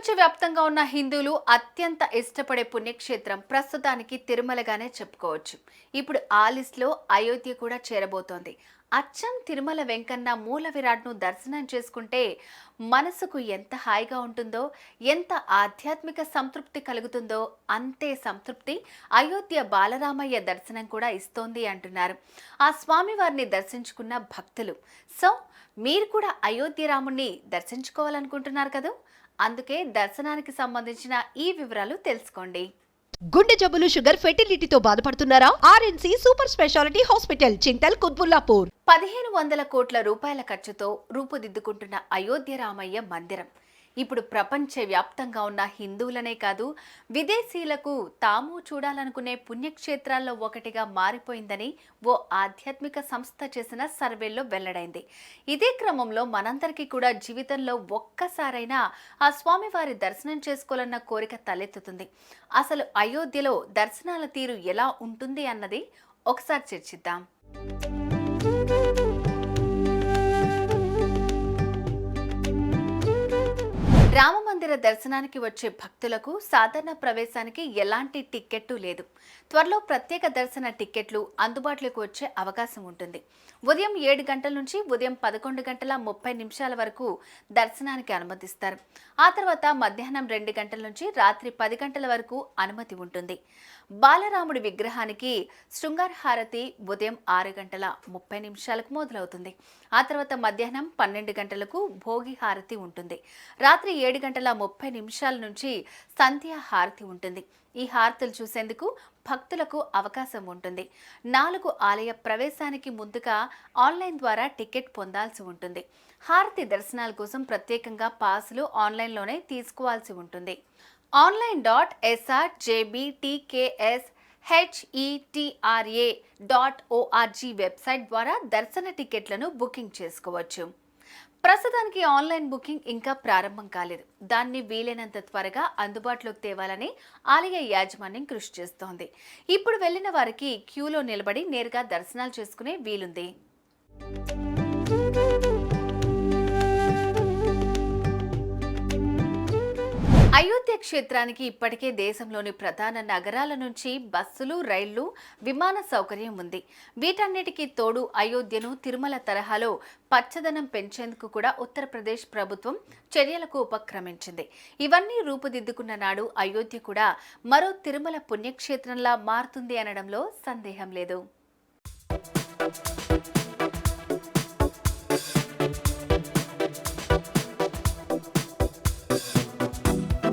ప్రపంచవ్యాప్తంగా ఉన్న హిందువులు అత్యంత ఇష్టపడే పుణ్యక్షేత్రం ప్రస్తుతానికి తిరుమలగానే చెప్పుకోవచ్చు. ఇప్పుడు ఆ లిస్టులో అయోధ్య కూడా చేరబోతోంది. అచ్చం తిరుమల వెంకన్న మూల విరాట్ను దర్శనం చేసుకుంటే మనసుకు ఎంత హాయిగా ఉంటుందో ఎంత ఆధ్యాత్మిక సంతృప్తి కలుగుతుందో అంతే సంతృప్తి అయోధ్య బాలరామయ్య దర్శనం కూడా ఇస్తోంది అంటున్నారు. ఆ స్వామివారిని దర్శించుకున్న భక్తులు సో మీరు కూడా అయోధ్య రాముణ్ణి దర్శించుకోవాలనుకుంటున్నారు కదా? అందుకే దర్శనానికి సంబంధించిన ఈ వివరాలు తెలుసుకోండి. గుండె జబ్బులు షుగర్ ఫెర్టిలిటీతో బాధపడుతున్నారా? RNC super speciality hospital Chintal Kuthbullapur. పదిహేను వందల కోట్ల రూపాయల ఖర్చుతో రూపుదిద్దుకుంటున్న అయోధ్య రామయ్య మందిరం. ఇప్పుడు ప్రపంచ వ్యాప్తంగా ఉన్న హిందువులనే కాదు విదేశీయులకు తాము చూడాలనుకునే పుణ్యక్షేత్రాల్లో ఒకటిగా మారిపోయిందని ఓ ఆధ్యాత్మిక సంస్థ చేసిన సర్వేలో వెల్లడైంది. ఇదే క్రమంలో మనందరికీ కూడా జీవితంలో ఒక్కసారైనా ఆ స్వామివారి దర్శనం చేసుకోవాలన్న కోరిక తలెత్తుతుంది. అసలు అయోధ్యలో దర్శనాల తీరు ఎలా ఉంటుంది అన్నది ఒకసారి చర్చిద్దాం. రామ మందిర దర్శనానికి వచ్చే భక్తులకు సాధారణ ప్రవేశానికి ఎలాంటి టిక్కెట్టు లేదు. త్వరలో ప్రత్యేక దర్శన టిక్కెట్లు అందుబాటులోకి వచ్చే అవకాశం ఉంటుంది. ఉదయం ఏడు గంటల నుంచి ఉదయం పదకొండు గంటల ముప్పై నిమిషాల వరకు దర్శనానికి అనుమతిస్తారు. ఆ తర్వాత మధ్యాహ్నం రెండు గంటల నుంచి రాత్రి పది గంటల వరకు అనుమతి ఉంటుంది. బాలరాముడి విగ్రహానికి శృంగార హారతి ఉదయం ఆరు గంటల ముప్పై నిమిషాలకు మొదలవుతుంది. ఆ తర్వాత మధ్యాహ్నం పన్నెండు గంటలకు భోగి హారతి ఉంటుంది. రాత్రి ఏడు గంటల ముప్పై నిమిషాల నుంచి సంధ్యా హారతి ఉంటుంది. ఈ హారతులు చూసేందుకు భక్తులకు అవకాశం ఉంటుంది. నాలుగు ఆలయ ప్రవేశానికి ముందుగా ఆన్లైన్ ద్వారా టికెట్ పొందాల్సి ఉంటుంది. హారతి దర్శనాల కోసం ప్రత్యేకంగా పాసులు ఆన్లైన్లోనే తీసుకోవాల్సి ఉంటుంది. Online dot SR JBTKS HETRA dot ORG website ద్వారా దర్శన టికెట్లను బుకింగ్ చేసుకోవచ్చు. ప్రస్తుతానికి ఆన్లైన్ బుకింగ్ ఇంకా ప్రారంభం కాలేదు. దాన్ని వీలైనంత త్వరగా అందుబాటులోకి తేవాలని ఆలయ యాజమాన్యం కృషి చేస్తోంది. ఇప్పుడు వెళ్ళిన వారికి క్యూలో నిలబడి నేరుగా దర్శనాలు చేసుకునే వీలుంది. అయోధ్య క్షేత్రానికి ఇప్పటికే దేశంలోని ప్రధాన నగరాల నుంచి బస్సులు రైళ్ళు విమాన సౌకర్యం ఉంది. వీటన్నిటికీ తోడు అయోధ్యను తిరుమల తరహాలో పచ్చదనం పెంచేందుకు కూడా ఉత్తరప్రదేశ్ ప్రభుత్వం చర్యలకు ఉపక్రమించింది. ఇవన్నీ రూపుదిద్దుకున్న నాడు అయోధ్య కూడా మరో తిరుమల పుణ్యక్షేత్రంలా మారుతుంది అనడంలో సందేహం లేదు.